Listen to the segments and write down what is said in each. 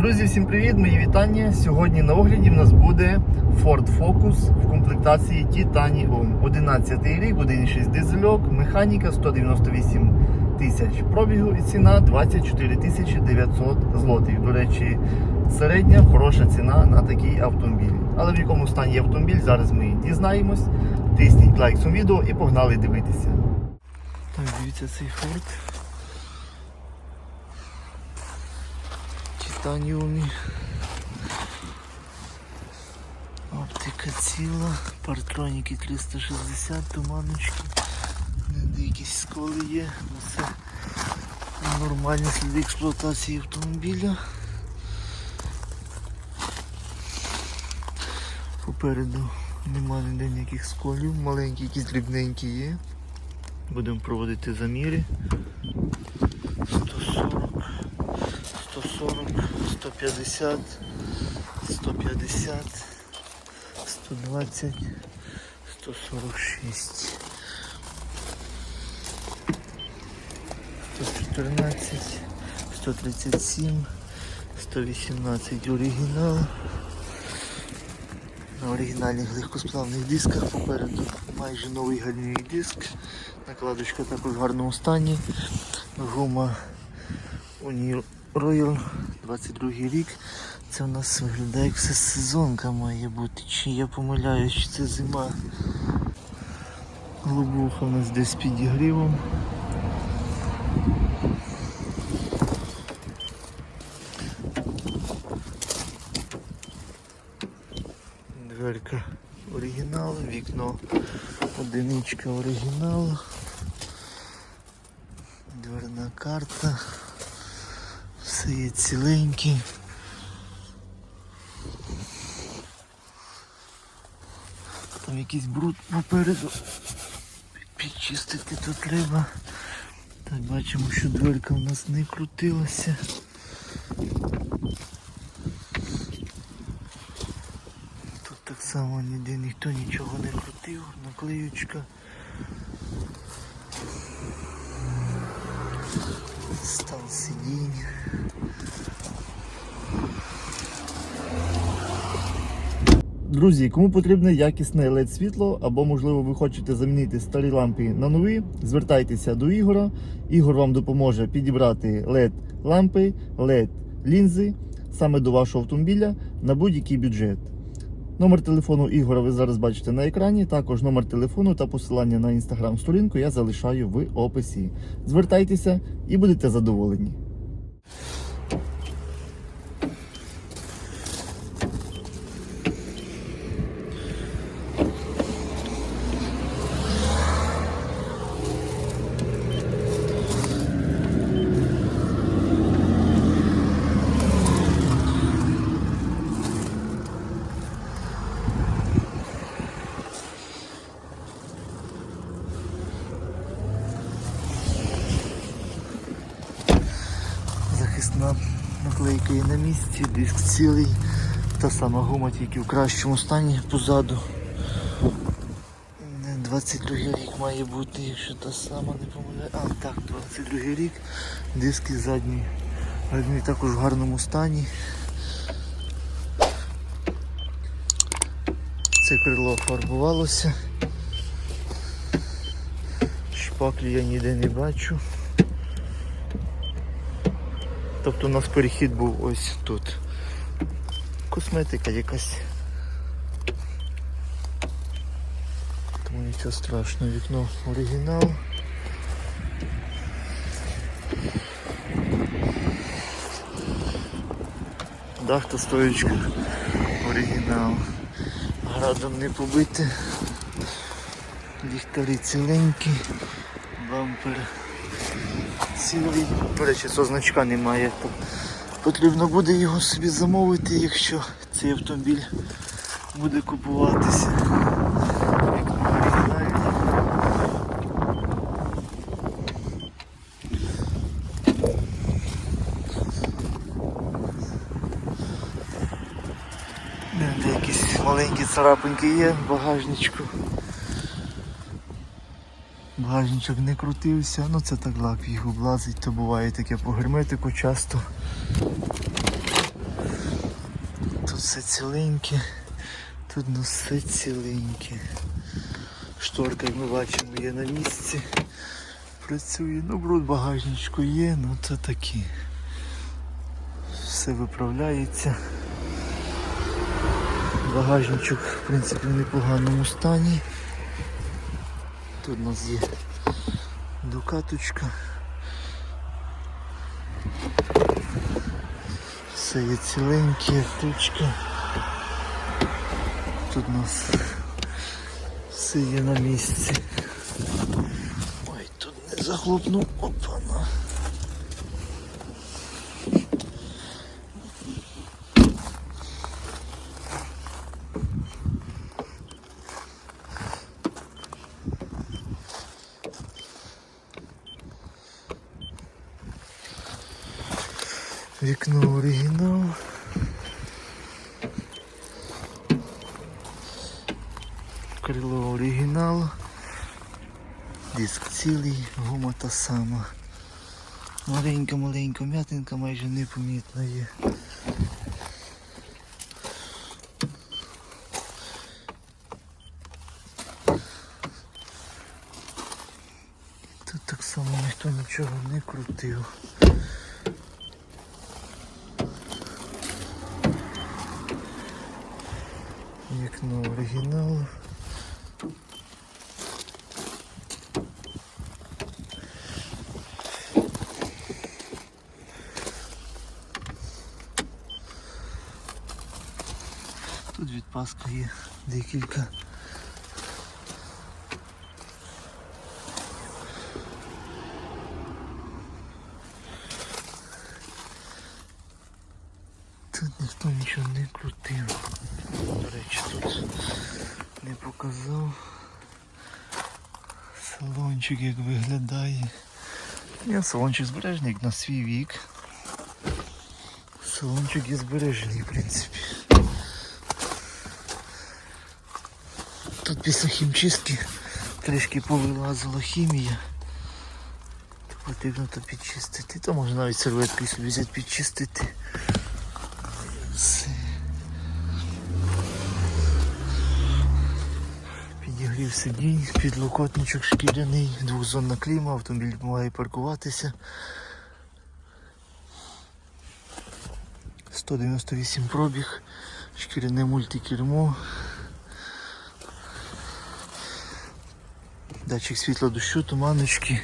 Друзі, всім привіт! Мої вітання. Сьогодні на огляді в нас буде Ford Focus в комплектації Titanium. 11 рік, 1,6 дизельок, механіка 198 тисяч пробігу і ціна 24 тисячі 900 злотих. До речі, середня хороша ціна на такий автомобіль. Але в якому стані автомобіль, зараз ми дізнаємось. Тисніть лайк цьому відео і погнали дивитися. Так, дивіться цей Ford. Титаніумі. Оптика ціла, партроніки 360, туманочки. Де якісь сколи є, ну це нормальні сліди експлуатації автомобіля. Попереду немає ніде ніяких сколів, маленькі, якісь дрібненькі є. Будемо проводити заміри. 150, 150, 120, 146, 114, 137, 118 оригінал. На оригінальних легкосплавних дисках попереду майже новий гальмівий диск. Накладочка також в гарному стані. Гума Royal 22 рік. Це у нас виглядає як все сезонка має бути. Чи я помиляюсь, чи це зима. Глибоко у нас десь підігрівом. Дверка оригінал, вікно одиничка оригінал. Дверна карта. Є ціленьке. Там якийсь бруд попереду. Підчистити тут треба. Так, бачимо, що дверка у нас не крутилася. Тут так само ніде ніхто нічого не крутив, наклеючка. Стан сидінь. Друзі, кому потрібне якісне LED світло або, можливо, ви хочете замінити старі лампи на нові, звертайтеся до Ігора. Ігор вам допоможе підібрати LED лампи, LED лінзи саме до вашого автомобіля на будь-який бюджет. Номер телефону Ігора ви зараз бачите на екрані. Також номер телефону та посилання на інстаграм-сторінку я залишаю в описі. Звертайтеся і будете задоволені. Наклейка є на місці, диск цілий. Та сама гума тільки в кращому стані позаду. 22 рік має бути, якщо та сама не помиляю. А, так, 22 рік. Диски задні. Вони також в гарному стані. Це крило фарбувалося. Шпаклі я ніде не бачу. Тобто у нас перехід був ось тут. Косметика якась. Тому нічого страшного, вікно оригінал. Дах та стоечка оригінал. Градом не побите. Ліхтарі ціленькі, бампер цілий. До речі, цього значка немає. Потрібно буде його собі замовити, якщо цей автомобіль буде купуватися. Де якісь маленькі царапинки є в багажничку. Багажничок не крутився, ну це так лак їх облазить, то буває таке по герметику часто. Тут все ціленьке. Тут у нас все ціленьке. Шторка, як ми бачимо, є на місці. Працює. Ну, бруд багажничку є, ну це такі. Все виправляється. Багажничок, в принципі, в непоганому стані. Тут у нас є дукаточка. Все є ціленькі, тучки. Тут у нас все є на місці. Ой, тут не захлопнув. Опана. Вікно оригінал. Крило оригінал. Диск цілий, гума та. Маленька-маленька м'ятинка майже непомітна є. Тут так само ніхто нічого не крутив. Вікно оригінал. Тут відпаска є декілька. Тут ніхто нічого не крутив. До речі, тут не показав салончик як виглядає. Ні, салончик збережений як на свій вік. Салончик є збережений, в принципі. Тут після хімчистки трішки повилазила хімія. То потрібно то підчистити. То можна навіть серветкою собі взяти підчистити. Все. Підігрів сидінь, підлокотничок шкіряний, двохзонна кліма, автомобіль допомагає паркуватися. 198 пробіг, шкіряне мультикермо. Датчик світла дощу, туманочки.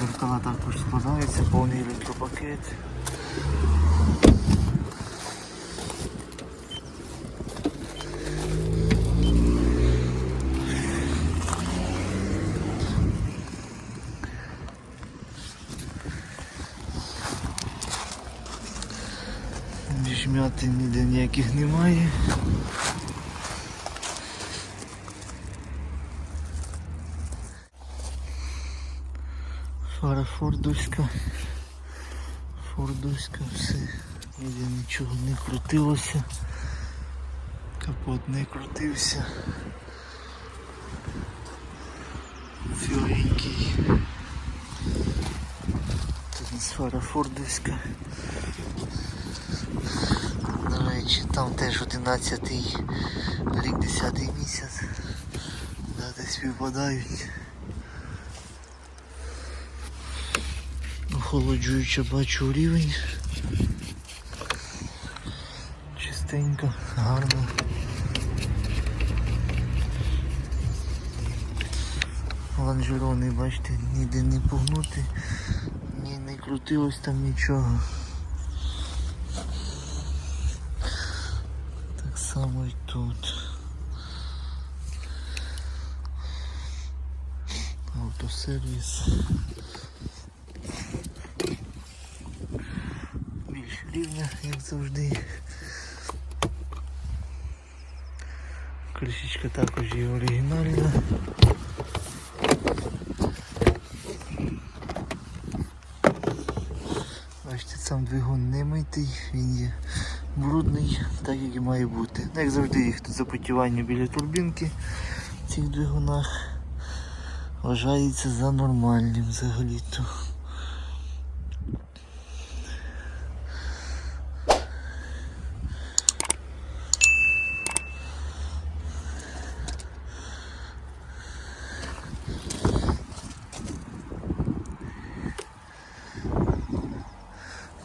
Зеркала також складаються, повний електропакет. Жмяти ніде ніяких немає. Фара фордовська. Фордовська, все. Ніде нічого не крутилося. Капот не крутився. Ціленький. Тут у нас фара фордовська. Речі, там теж 11 рік 10 місяць. Да, десь співпадають. Охолоджуюча бачу рівень. Чистенько, гарно. Лонжерони, бачите, ніде не погнути, ні не крутилось там нічого. Так само і тут. Автосервіс. Більш рівня, як завжди. Кришечка також є оригінальна. Бачите, сам двигун не митий, він є брудний, так як і має бути. Ну, Як завжди їх тут запотівання біля турбінки в цих двигунах вважається за нормальним взагалі-то.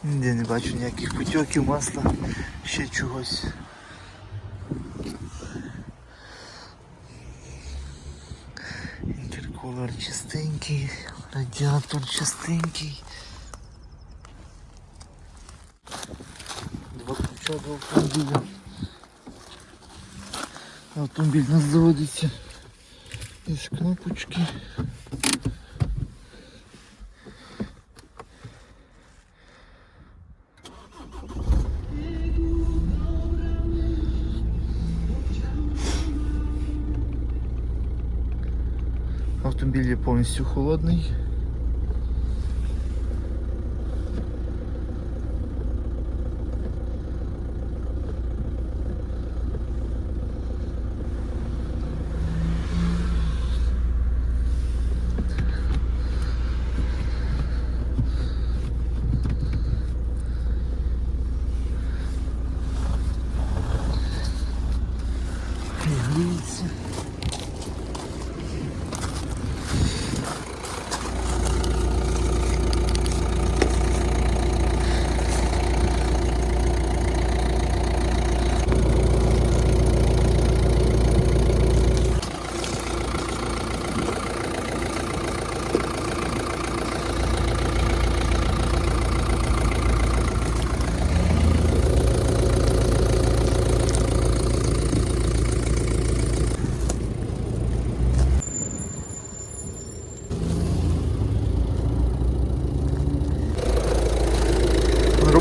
Ніде не бачу ніяких потьоків, масла, ще чогось. Інтеркулер чистенький, радіатор чистенький. Два ключа до автомобіля. Автомобіль у нас заводиться із кнопочки. Автомобіль є повністю холодний.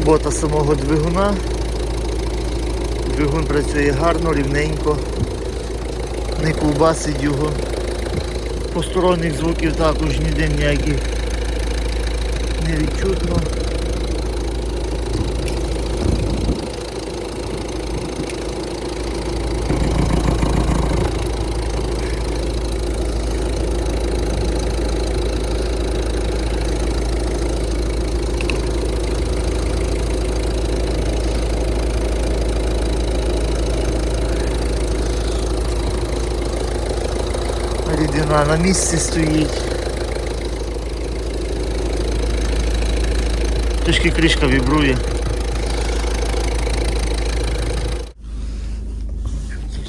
Робота самого двигуна. Двигун працює гарно, рівненько, не ковбасить його. Посторонніх звуків також ніде ніяких не відчутно. Рідина на місці стоїть. Трішки кришка вібрує.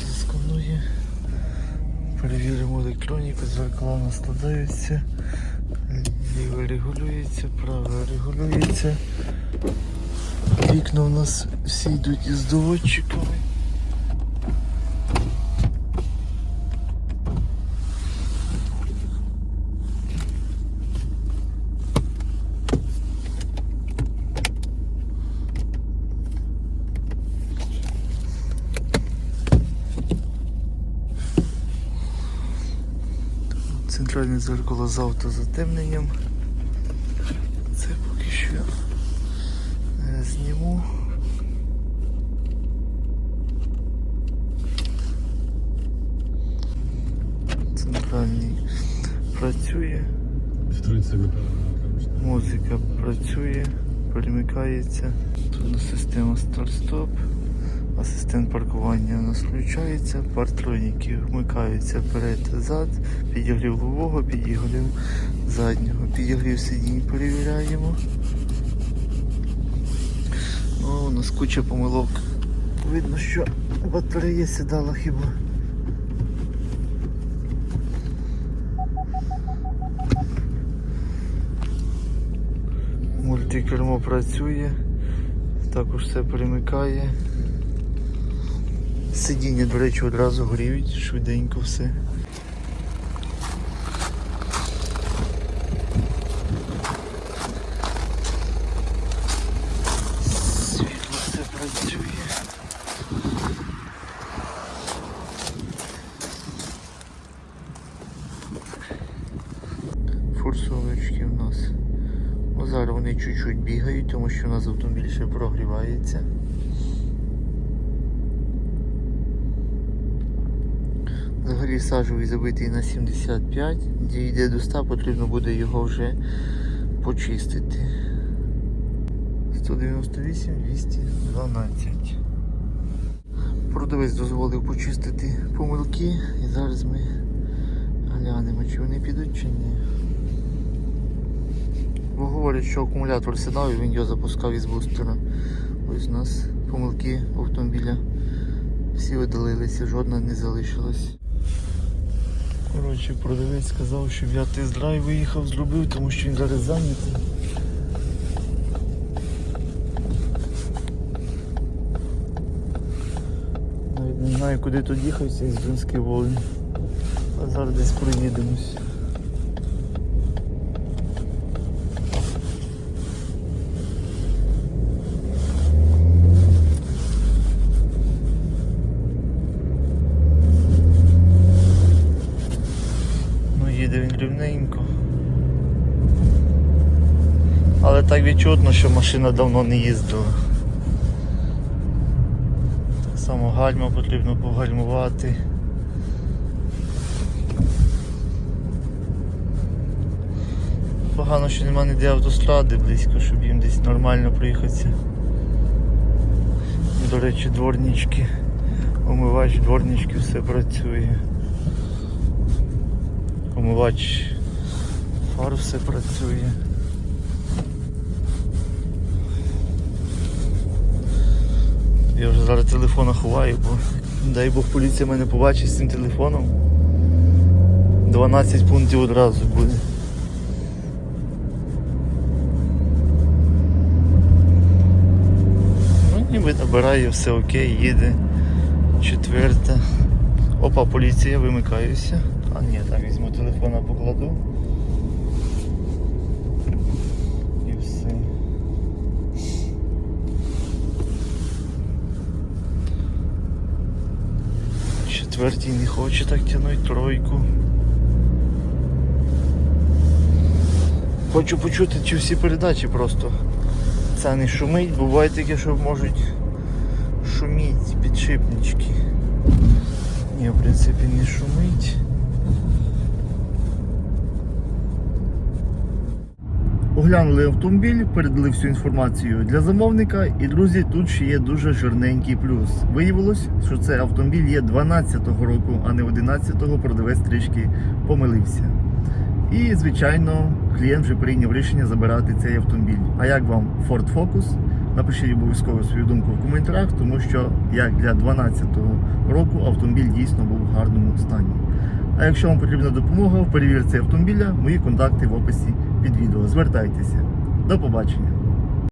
Засканує. Перевіримо електроніку, зеркала у. Ліве регулюється, праве регулюється. Вікна у нас всі йдуть із доводчиками. Центральне дзеркало з автозатемненням. Це поки що не зніму. Центральний працює, музика працює, перемикається. Тут система старт-стоп. Асистент паркування у нас включається, партроніки вмикаються вперед-зад, підігрів голового, підігрів заднього, підігрів сидінь перевіряємо. Ну, у нас куча помилок. Видно, що батарея сідала хіба. Мультикермо працює, також все перемикає. Сидіння, до речі, одразу горіють, швиденько все. Світло все працює. Форсовочки в нас. О, зараз вони чуть-чуть бігають, тому що у нас автомобіль ще прогрівається. Сажовий забитий на 75, де йде до 100, потрібно буде його вже почистити. 198, 212. Продавець дозволив почистити помилки і зараз ми глянемо, чи вони підуть чи ні. Ваговий говорять, що акумулятор сідав і він його запускав із бустера. Ось у нас помилки автомобіля. Всі видалилися, жодна не залишилась. Коротше, продавець сказав, щоб я тест-драйв виїхав, зробив, тому що він зараз зайнятий. Навіть не знаю, куди тут їхався із Бринської волі. А зараз десь проїдемось. Ну, їде він рівненько. Але так відчутно, що машина давно не їздила. Так само гальма потрібно погальмувати. Погано, що нема ніде автостради близько, щоб їм десь нормально проїхатися. До речі, дворнички, омивач дворнички все працює. Омивач фар все працює. Я вже зараз телефона ховаю, бо дай Бог поліція мене побачить з цим телефоном. 12 пунктів одразу буде. Ну ніби набирає, все окей, їде. Четверта. Опа, поліція, вимикаюся. А ні, так візьму телефона покладу. І все. Четвертій не хоче так тянуть тройку. Хочу почути, чи всі передачі просто. Це не шумить, буває таке, що можуть шуміть підшипнички. Ні, в принципі не шумить. Оглянули автомобіль, передали всю інформацію для замовника. І друзі, тут ще є дуже жирненький плюс. Виявилось, що цей автомобіль є 12-го року, а не 11-го. Продавець трішки помилився. І, звичайно, клієнт вже прийняв рішення забирати цей автомобіль. А як вам Ford Focus? Напишіть обов'язково свою думку в коментарях, тому що як для 12-го року автомобіль дійсно був в гарному стані. А якщо вам потрібна допомога в перевірці автомобіля, мої контакти в описі під відео. Звертайтеся. До побачення.